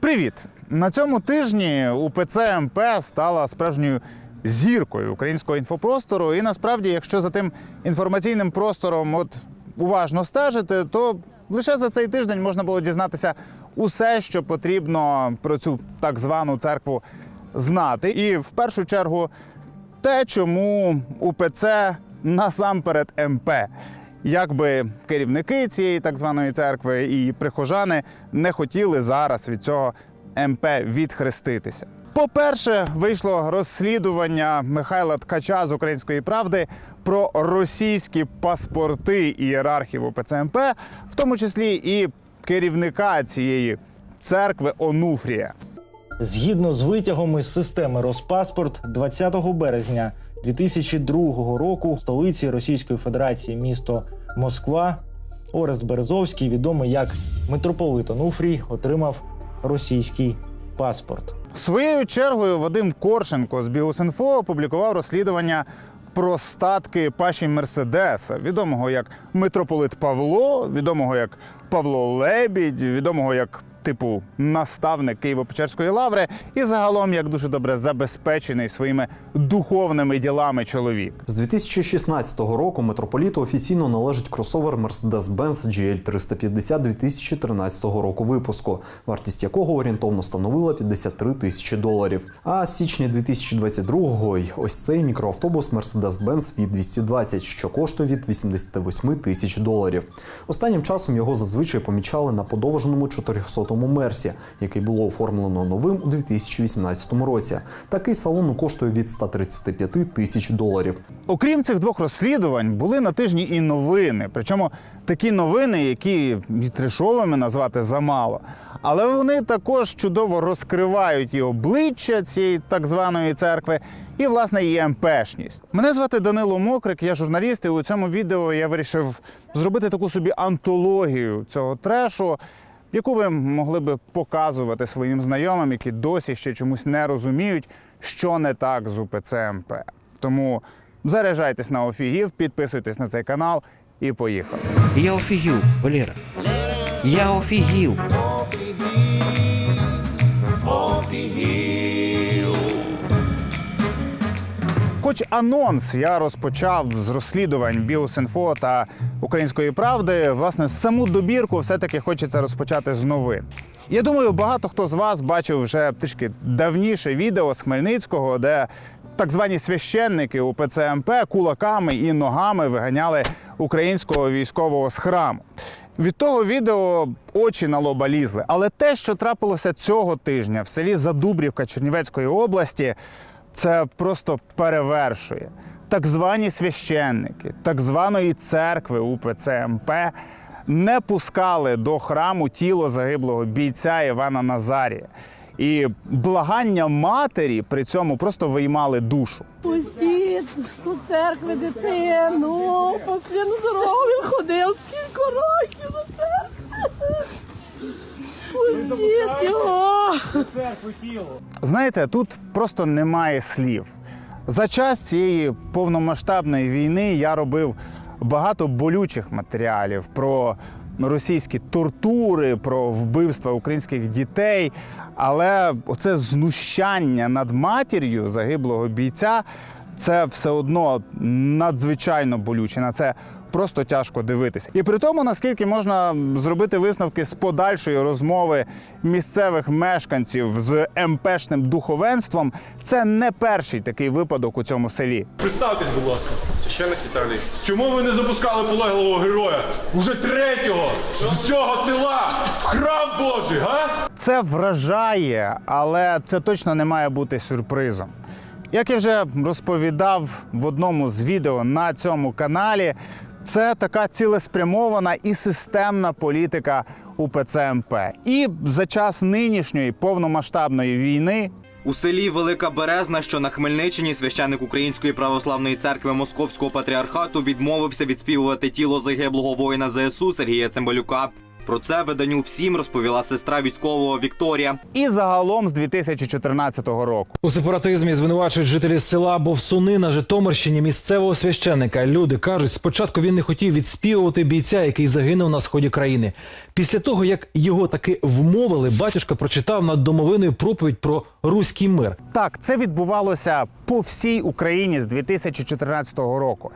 Привіт! На цьому тижні УПЦ МП стала справжньою зіркою українського інфопростору. І насправді, якщо за тим інформаційним простором от уважно стежити, то лише за цей тиждень можна було дізнатися усе, що потрібно про цю так звану церкву знати. І в першу чергу те, чому УПЦ насамперед МП. Якби керівники цієї так званої церкви і прихожани не хотіли зараз від цього МП відхреститися. По-перше, вийшло розслідування Михайла Ткача з української правди про російські паспорти ієрархів УПЦ МП, в тому числі і керівника цієї церкви Онуфрія. Згідно з витягом із системи Роспаспорт, 20 березня 2002 року в столиці Російської Федерації місто Москва Орест Березовський, відомий як митрополит Онуфрій, отримав російський паспорт. Своєю чергою Вадим Коршенко з Бігус.Інфо опублікував розслідування про статки Паші Мерседеса, відомого як митрополит Павло, відомого як Павло Лебідь, відомого як типу наставник Києво-Печерської лаври, і загалом як дуже добре забезпечений своїми духовними ділами чоловік. З 2016 року митрополіту офіційно належить кросовер Mercedes-Benz GL350 2013 року випуску, вартість якого орієнтовно становила 53 тисячі доларів. А з січня 2022-го й ось цей мікроавтобус Mercedes-Benz від 220, що коштує від 88 тисяч доларів. Останнім часом його зазвичай помічали на подовженому 400-му мерсі, який було оформлено новим у 2018 році. Такий салон коштує від 135 тисяч доларів. Окрім цих двох розслідувань, були на тижні і новини. Причому такі новини, які трешовими назвати замало. Але вони також чудово розкривають і обличчя цієї так званої церкви, і власне її МПшність. Мене звати Данило Мокрик, я журналіст, і у цьому відео я вирішив зробити таку собі антологію цього трешу, яку ви могли би показувати своїм знайомим, які досі ще чомусь не розуміють, що не так з УПЦ МП. Тому заряджайтесь на офігів, підписуйтесь на цей канал і поїхали. Я офігів, Валера. Я офігів. Хоч анонс я розпочав з розслідувань Біосінфо та Української правди, власне, саму добірку все-таки хочеться розпочати з новин. Я думаю, багато хто з вас бачив вже трішки давніше відео з Хмельницького, де так звані священники у ПЦМП кулаками і ногами виганяли українського військового з храму. Від того відео очі на лоба лізли. Але те, що трапилося цього тижня в селі Задубрівка Чернівецької області, це просто перевершує. Так звані священники, так званої церкви УПЦ МП не пускали до храму тіло загиблого бійця Івана Назарія. І благання матері при цьому просто виймали душу. Пустіть до церкви дитину. Послідну дорогу він ходив скільки років до церкви. Пустіть його. Знаєте, тут просто немає слів. За час цієї повномасштабної війни я робив багато болючих матеріалів про російські тортури, про вбивства українських дітей. Але оце знущання над матір'ю загиблого бійця це все одно надзвичайно болюче. На це просто тяжко дивитися. І при тому, наскільки можна зробити висновки з подальшої розмови місцевих мешканців з МПшним духовенством, це не перший такий випадок у цьому селі. Представтесь, будь ласка. Священник Віталій. Чому ви не запускали полеглого героя? Уже третього з цього села храм Божий, га? Це вражає, але це точно не має бути сюрпризом. Як я вже розповідав в одному з відео на цьому каналі, це така цілеспрямована і системна політика УПЦ МП. І за час нинішньої повномасштабної війни У селі Велика Березна, що на Хмельниччині, священник Української православної церкви Московського патріархату відмовився відспівувати тіло загиблого воїна ЗСУ Сергія Цимбалюка. Про це виданню всім розповіла сестра військового Вікторія. І загалом з 2014 року. У сепаратизмі звинувачують жителі села Бовсуни на Житомирщині місцевого священника. Люди кажуть, спочатку він не хотів відспівувати бійця, який загинув на сході країни. Після того, як його таки вмовили, батюшка прочитав над домовиною проповідь про руський мир. Так, це відбувалося по всій Україні з 2014 року.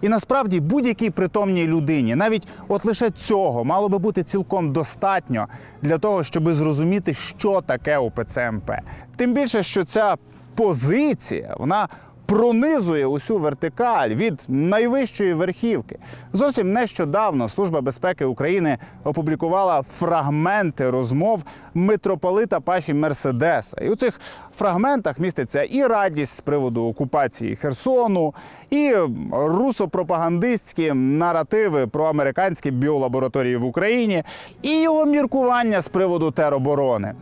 І насправді будь-якій притомній людині, навіть от лише цього мало би бути цілком достатньо для того, щоб зрозуміти, що таке УПЦ МП. Тим більше, що ця позиція вона пронизує усю вертикаль від найвищої верхівки. Зовсім нещодавно Служба безпеки України опублікувала фрагменти розмов митрополита Паші Мерседеса. І у цих фрагментах міститься і радість з приводу окупації Херсону, і русопропагандистські наративи про американські біолабораторії в Україні, і його міркування з приводу тероборони.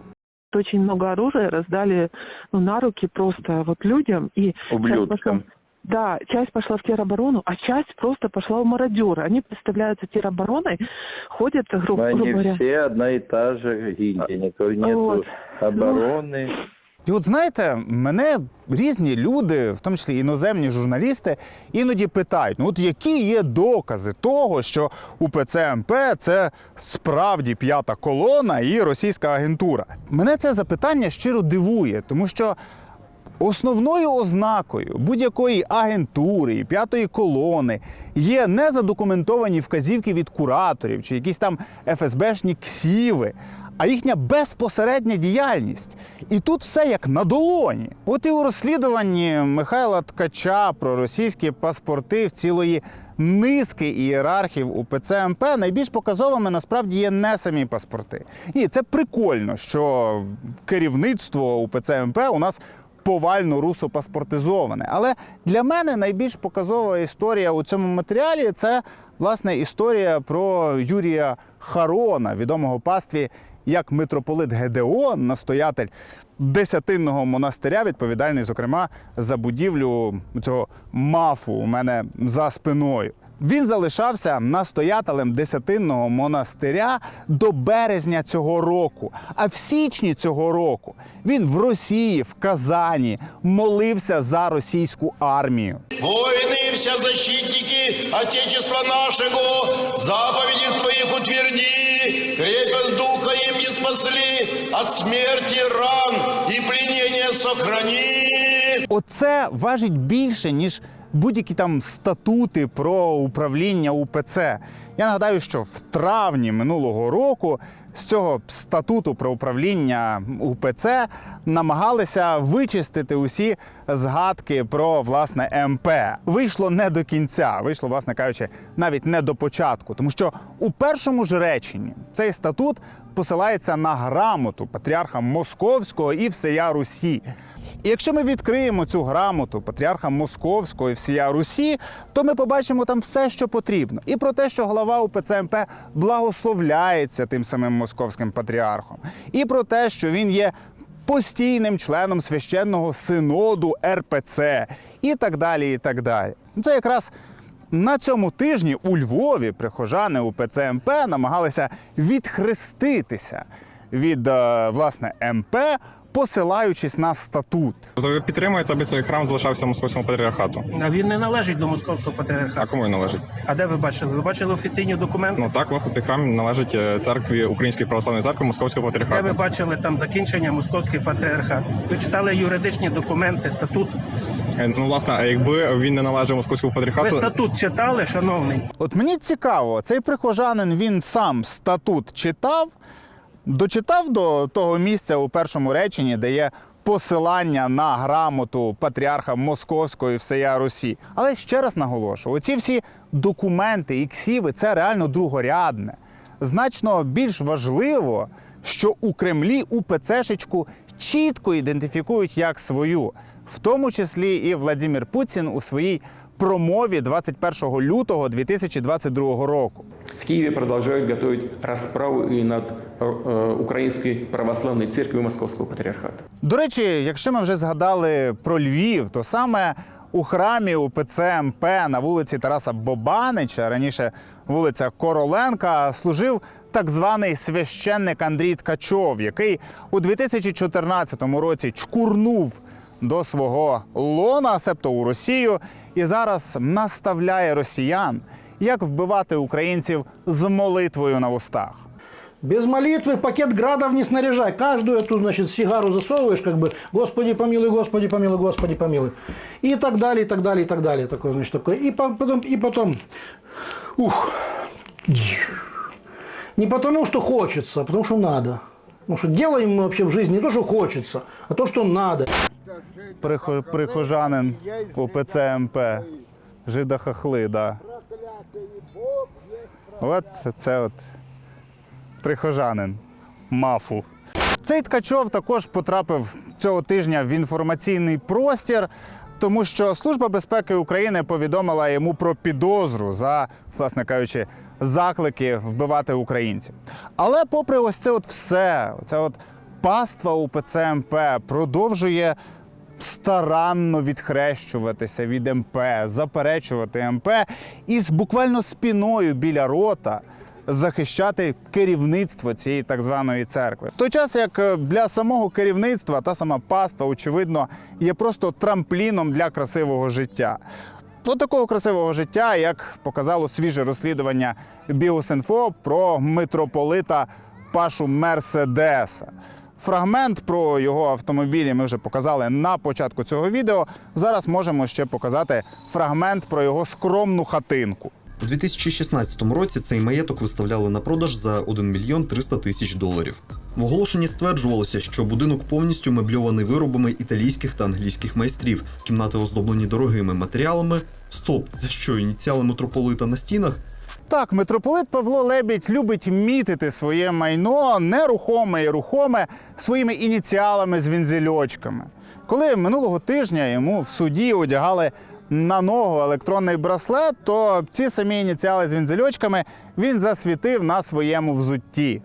Очень много оружия раздали ну, на руки просто вот людям. И пошла- да, часть пошла в тероборону, а часть просто пошла в мародеры. Они представляются теробороной, ходят, грубо, Но грубо они говоря. все одна и та же гильдия, никакой нету Вот. обороны. І от знаєте, мене різні люди, в тому числі іноземні журналісти, іноді питають: ну от які є докази того, що УПЦ МП це справді п'ята колона і російська агентура? Мене це запитання щиро дивує, тому що. Основною ознакою будь-якої агентури п'ятої колони є незадокументовані вказівки від кураторів чи якісь там ФСБшні ксіви, а їхня безпосередня діяльність. І тут все як на долоні. От і у розслідуванні Михайла Ткача про російські паспорти в цілої низки ієрархів УПЦ МП найбільш показовими насправді є не самі паспорти. Ні, це прикольно, що керівництво УПЦ МП у нас повально русопаспортизоване. Але для мене найбільш показова історія у цьому матеріалі це власне історія про Юрія Харона, відомого пастві як митрополит Гедеон, настоятель десятинного монастиря, відповідальний, зокрема, за будівлю цього мафу у мене за спиною. Він залишався настоятелем десятинного монастиря до березня цього року. А в січні цього року він в Росії, в Казані, молився за російську армію. Воины и все защитники Отечества нашего, заповеди Твоих утверди, крепость духа им не спасли, от смерти ран и пленения сохрани. Оце важить більше, ніж будь-які там статути про управління УПЦ. Я нагадаю, що в травні минулого року з цього статуту про управління УПЦ намагалися вичистити усі згадки про власне МП. Вийшло не до кінця, вийшло, власне кажучи, навіть не до початку, тому що у першому ж реченні цей статут посилається на грамоту патріарха Московського і всея Русі. І якщо ми відкриємо цю грамоту патріарха Московського і всія Русі, то ми побачимо там все, що потрібно. І про те, що глава УПЦ МП благословляється тим самим московським патріархом, і про те, що він є постійним членом священного синоду РПЦ, і так далі. і так далі. Це якраз на цьому тижні у Львові прихожани УПЦ МП намагалися відхреститися від е, власне МП, посилаючись на статут. Тобто ви підтримуєте, аби цей храм залишався московському патріархату? А він не належить до московського патріархату. А кому він належить? А де ви бачили? Ви бачили офіційні документи? Ну так, власне, цей храм належить е, церкві Української православної церкви Московського Де ви бачили там закінчення московський патріархат? Ви читали юридичні документи, статут. Е, Ну, власне, а якби він не належав московському Ви патріархату, статут читали, шановний? От мені цікаво, цей прихожанин він сам статут читав, дочитав до того місця у першому реченні, де є посилання на грамоту патріарха Московського всея Русі. Але ще раз наголошую: оці всі документи і ксіви це реально другорядне. Значно більш важливо, що у Кремлі УПЦшечку чітко ідентифікують як свою, в тому числі і Владимир Путін у своїй промові 21 лютого 2022 року. В Киеве продолжают готовить расправу и над э, Украинской Православной Церковью Московского Патриархата. До речі, якщо ми вже згадали про Львів, то саме у храмі УПЦ МП на вулиці Тараса Бобанича, раніше вулиця Короленка, служив так званий священник Андрій Ткачов, який у 2014 році чкурнув до свого лона, себто у Росію, і зараз наставляє росіян, як вбивати українців з молитвою на устах. Без молитвы пакет градов не снаряжай. Каждую эту, значит, сигару засовываешь, как бы, Господи помилуй, Господи помилуй, Господи помилуй. И так далее, и так далее, и так далее. Такое, значит, такое. И по- потом, и потом, ух. Не потому, что хочется, а потому, что надо. Потому что делаем мы вообще в жизни не то, что хочется, а то, что надо. Прихо- Прихожанин по ПЦМП. Жида хахли, да. От це от прихожанин. Мафу. Цей Ткачов також потрапив цього тижня в інформаційний простір, тому що Служба безпеки України повідомила йому про підозру за, власне кажучи, заклики вбивати українців. Але попри ось це от все, оця от паства у ПЦМП продовжує старанно відхрещуватися від МП, заперечувати МП і з буквально спіною біля рота захищати керівництво цієї так званої церкви. В той час, як е, для самого керівництва та сама паства, очевидно, є просто трампліном для красивого життя. От такого красивого життя, як показало свіже розслідування Біосінфо про митрополита Пашу Мерседеса. Фрагмент про його автомобілі ми вже показали на початку цього відео. Зараз можемо ще показати фрагмент про його скромну хатинку. У 2016 році цей маєток виставляли на продаж за 1 мільйон 300 тисяч доларів. В оголошенні стверджувалося, що будинок повністю мебльований виробами італійських та англійських майстрів, кімнати оздоблені дорогими матеріалами. Стоп, це що, ініціали митрополита на стінах? Так, митрополит Павло Лебідь любить мітити своє майно нерухоме і рухоме своїми ініціалами з вінзельочками. Коли минулого тижня йому в суді одягали на ногу електронний браслет, то ці самі ініціали з вінзельочками він засвітив на своєму взутті.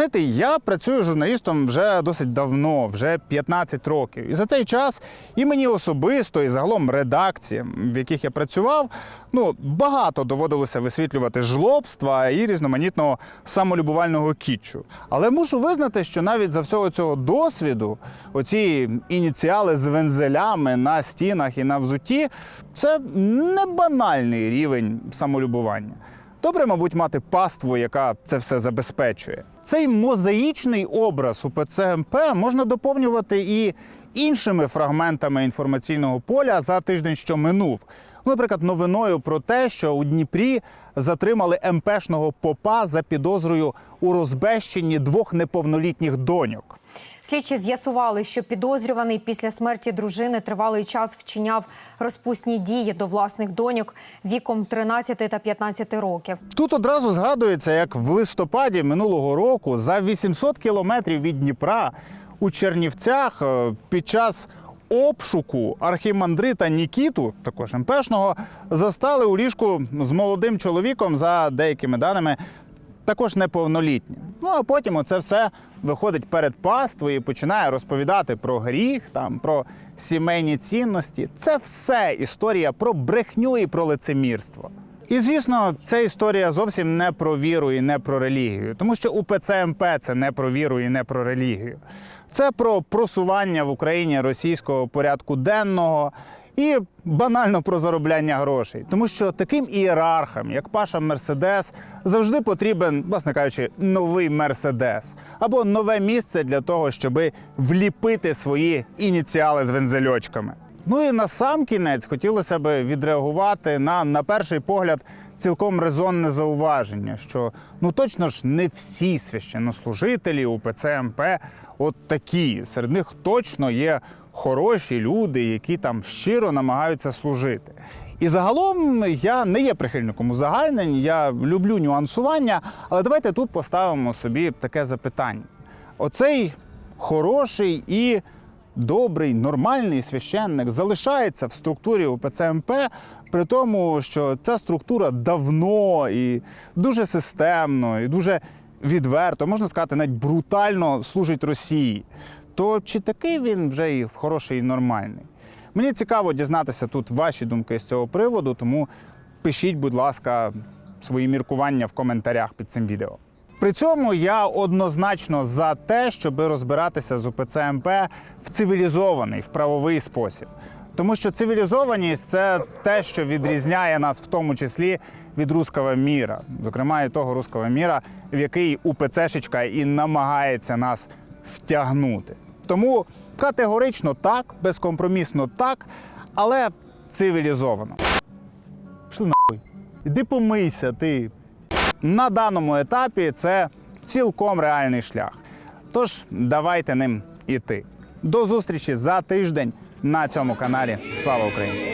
Знаєте, я працюю журналістом вже досить давно, вже 15 років. І за цей час і мені особисто, і загалом редакціям, в яких я працював, ну багато доводилося висвітлювати жлобства і різноманітного самолюбувального кітчу. Але мушу визнати, що навіть за всього цього досвіду, оці ініціали з вензелями на стінах і на взутті, це не банальний рівень самолюбування. Добре, мабуть, мати паству, яка це все забезпечує. Цей мозаїчний образ у ПЦМП можна доповнювати і іншими фрагментами інформаційного поля за тиждень, що минув. Ну, Наприклад, новиною про те, що у Дніпрі затримали МПшного попа за підозрою у розбещенні двох неповнолітніх доньок. Слідчі з'ясували, що підозрюваний після смерті дружини тривалий час вчиняв розпусні дії до власних доньок віком 13 та 15 років. Тут одразу згадується, як в листопаді минулого року за 800 кілометрів від Дніпра у Чернівцях е, під час обшуку архімандрита Нікіту, також МПшного, застали у ліжку з молодим чоловіком за деякими даними. Також неповнолітнім. Ну а потім оце все виходить перед паствою і починає розповідати про гріх, там про сімейні цінності. Це все історія про брехню і про лицемірство. І звісно, ця історія зовсім не про віру і не про релігію, тому що у ПЦМП це не про віру і не про релігію. Це про просування в Україні російського порядку денного і банально про заробляння грошей. Тому що таким ієрархам, як Паша Мерседес, завжди потрібен, власне кажучи, новий Мерседес або нове місце для того, щоб вліпити свої ініціали з вензельочками. Ну і на сам кінець хотілося б відреагувати на, на перший погляд, цілком резонне зауваження, що ну точно ж не всі священнослужителі УПЦ МП от такі. Серед них точно є хороші люди, які там щиро намагаються служити. І загалом я не є прихильником узагальнень, я люблю нюансування, але давайте тут поставимо собі таке запитання: оцей хороший і добрий, нормальний священник залишається в структурі УПЦ МП, при тому, що ця структура давно і дуже системно, і дуже відверто, можна сказати, навіть брутально служить Росії, то чи такий він вже і хороший і нормальний? Мені цікаво дізнатися тут ваші думки з цього приводу, тому пишіть, будь ласка, свої міркування в коментарях під цим відео. При цьому я однозначно за те, щоб розбиратися з УПЦ МП в цивілізований, в правовий спосіб. Тому що цивілізованість це те, що відрізняє нас в тому числі від руского міра, зокрема і того руского міра, в який УПЦшечка і намагається нас втягнути. Тому категорично так, безкомпромісно так, але цивілізовано. Пішли нахуй. Іди помийся, ти. На даному етапі це цілком реальний шлях. Тож давайте ним іти. До зустрічі за тиждень на цьому каналі. Слава Україні!